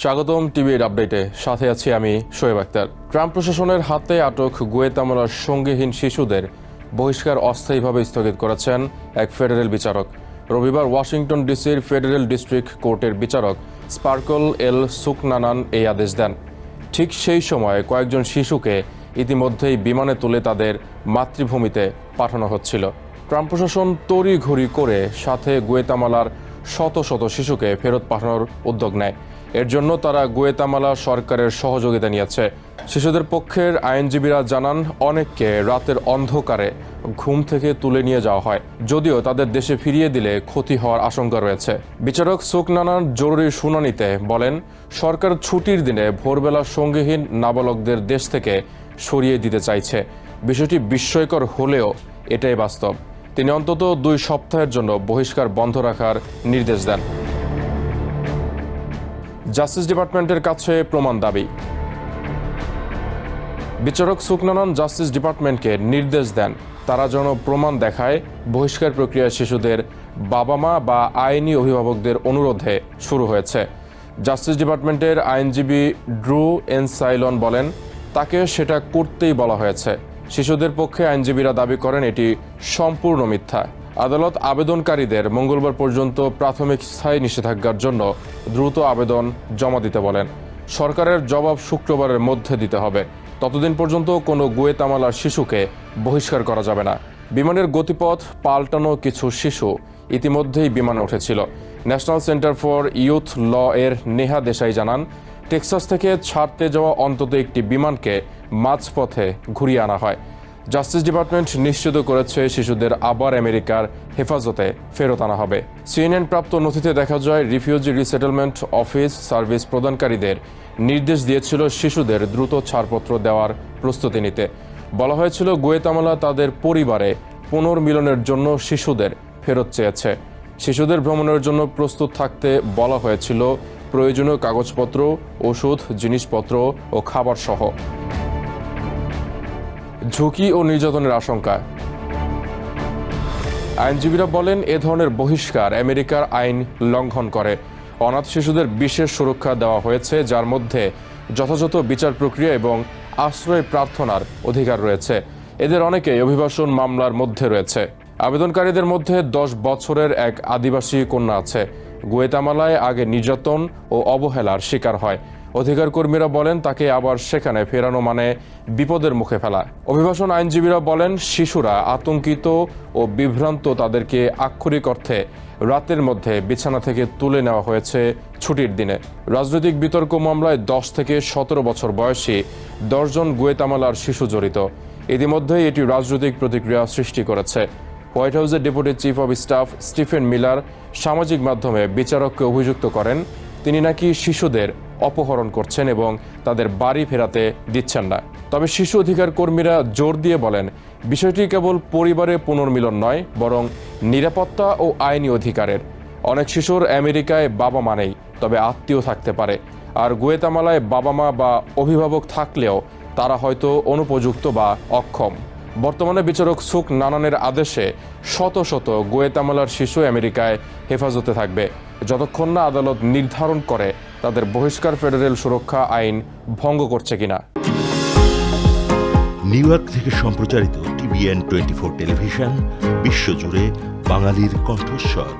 স্বাগতম টিভির আপডেটে। সাথে আছি আমি শোয়েব আক্তার। ট্রাম্প প্রশাসনের হাতে আটক গুয়েতামালার সঙ্গীহীন শিশুদের বহিষ্কার অস্থায়ীভাবে স্থগিত করেছেন এক ফেডারেল বিচারক। রবিবার ওয়াশিংটন ডিসির ফেডারেল ডিস্ট্রিক্ট কোর্টের বিচারক স্পার্কল এল সুকনানান এই আদেশ দেন। ঠিক সেই সময় কয়েকজন শিশুকে ইতিমধ্যেই বিমানে তুলে তাদের মাতৃভূমিতে পাঠানো হচ্ছিল। ট্রাম্প প্রশাসন তড়িঘড়ি করে সাথে গুয়েতামালার শত শত শিশুকে ফেরত পাঠানোর উদ্যোগ নেয়। এর জন্য তারা গুয়েতামালা সরকারের সহযোগিতা নিয়েছে। শিশুদের পক্ষের আইনজীবীরা জানান, অনেককে রাতের অন্ধকারে ঘুম থেকে তুলে নিয়ে যাওয়া হয়। যদিও তাদের দেশে ফিরিয়ে দিলে ক্ষতি হওয়ার আশঙ্কা রয়েছে। বিচারক সুকনানার জরুরি শুনানিতে বলেন, সরকার ছুটির দিনে ভোরবেলা সঙ্গীহীন নাবালকদের দেশ থেকে সরিয়ে দিতে চাইছে। বিষয়টি বিস্ময়কর হলেও এটাই বাস্তব। তিনি অন্তত দুই সপ্তাহের জন্য বহিষ্কার বন্ধ রাখার নির্দেশ দেন। জাস্টিস ডিপার্টমেন্টের কাছে প্রমাণ দাবি। বিচারক সুকনানন জাস্টিস ডিপার্টমেন্টকে নির্দেশ দেন। তারা যেন প্রমাণ দেখায় বহিষ্কার প্রক্রিয়া শিশুদের বাবা মা বা আইনি অভিভাবকদের অনুরোধে শুরু হয়েছে। জাস্টিস ডিপার্টমেন্টের আইনজীবী ড্রু এনসাইলন বলেন, তাকে সেটা করতেই বলা হয়েছে। শিশুদের পক্ষে আইনজীবীরা দাবি করেন এটি সম্পূর্ণ মিথ্যা। আদালত আবেদনকারীদের মঙ্গলবার পর্যন্ত প্রাথমিক স্থায়ী নিষেধাজ্ঞার জন্য দ্রুত আবেদন জমা দিতে বলেন। সরকারের জবাব শুক্রবারের মধ্যে দিতে হবে। ততদিন পর্যন্ত কোনো গুয়েতামালার শিশুকে বহিষ্কার করা যাবে না। বিমানের গতিপথ পাল্টানো কিছু শিশু ইতিমধ্যেই বিমানে উঠেছিল। National centre for youth law এর নেহা দেশাই জানান, টেক্সাস থেকে ছাড়তে যাওয়া অন্তত একটি বিমানকে মাঝপথে ঘুরিয়ে আনা হয়। জাস্টিস ডিপার্টমেন্ট নিশ্চিত করেছে শিশুদের আবার আমেরিকার হেফাজতে ফেরত আনা হবে। সিএনএন প্রাপ্ত নথিতে দেখা যায়, রিফিউজি রিসেটেলমেন্ট অফিস সার্ভিস প্রদানকারীদের নির্দেশ দিয়েছিল শিশুদের দ্রুত ছাড়পত্র দেওয়ার প্রস্তুতি নিতে। বলা হয়েছিল, গোয়েতামালা তাদের পরিবারে পুনর্মিলনের জন্য শিশুদের ফেরত চেয়েছে। শিশুদের ভ্রমণের জন্য প্রস্তুত থাকতে বলা হয়েছিল, প্রয়োজনীয় কাগজপত্র, ওষুধ, জিনিসপত্র ও খাবার সহ ঝুঁকি ও নির্যাতনের আশঙ্কা। আইনজীবীরা বলেন, এ ধরনের বহিষ্কার আমেরিকার আইন লঙ্ঘন করে। অনাথ শিশুদের বিশেষ সুরক্ষা দেওয়া হয়েছে, যার মধ্যে যথাযথ বিচার প্রক্রিয়া এবং আশ্রয় প্রার্থনার অধিকার রয়েছে। এদের অনেকেই অভিবাসন মামলার মধ্যে রয়েছে। আবেদনকারীদের মধ্যে দশ বছরের এক আদিবাসী কন্যা আছে। গোয়েতামালায় আগে নির্যাতন ও অবহেলার শিকার হয়। অধিকার কর্মীরা বলেন তাকে আবার সেখানে ফেরানো মানে বিপদের মুখে ফেলা অভিবাসন আইনজীবীরা বলেন, শিশুরা আতঙ্কিত ও বিভ্রান্ত তাদেরকে আক্ষরিক অর্থে রাতের মধ্যে বিছানা থেকে তুলে নেওয়া হয়েছে ছুটির দিনে। রাজনৈতিক বিতর্ক মামলায় দশ থেকে সতেরো বছর বয়সী দশজন গুয়েতামালার শিশু জড়িত। ইতিমধ্যেই এটি রাজনৈতিক প্রতিক্রিয়া সৃষ্টি করেছে। হোয়াইট হাউসের deputy chief of staff Stephen Miller সামাজিক মাধ্যমে বিচারককে অভিযুক্ত করেন। তিনি নাকি শিশুদের অপহরণ করছেন এবং তাদের বাড়ি ফেরাতে দিচ্ছেন না। তবে শিশু অধিকার কর্মীরা জোর দিয়ে বলেন, বিষয়টি কেবল পরিবারের পুনর্মিলন নয়, বরং নিরাপত্তা ও আইনি অধিকারের। অনেক শিশুর আমেরিকায় বাবা মা নেই, তবে আত্মীয় থাকতে পারে। আর গুয়েতামালায় বাবা মা বা অভিভাবক থাকলেও তারা হয়তো অনুপযুক্ত বা অক্ষম। বর্তমানে বিচারক সুক নানানের আদেশে শত শত গোয়েতামালার শিশু আমেরিকায় হেফাজতে থাকবে। যতক্ষণ না আদালত নির্ধারণ করে তাদের বহিষ্কার ফেডারেল সুরক্ষা আইন ভঙ্গ করছে কিনা। নিউ ইয়র্ক থেকে সম্প্রচারিত টিভিএন টোয়েন্টি ফোর টেলিভিশন, বিশ্বজুড়ে বাঙালির কণ্ঠস্বর।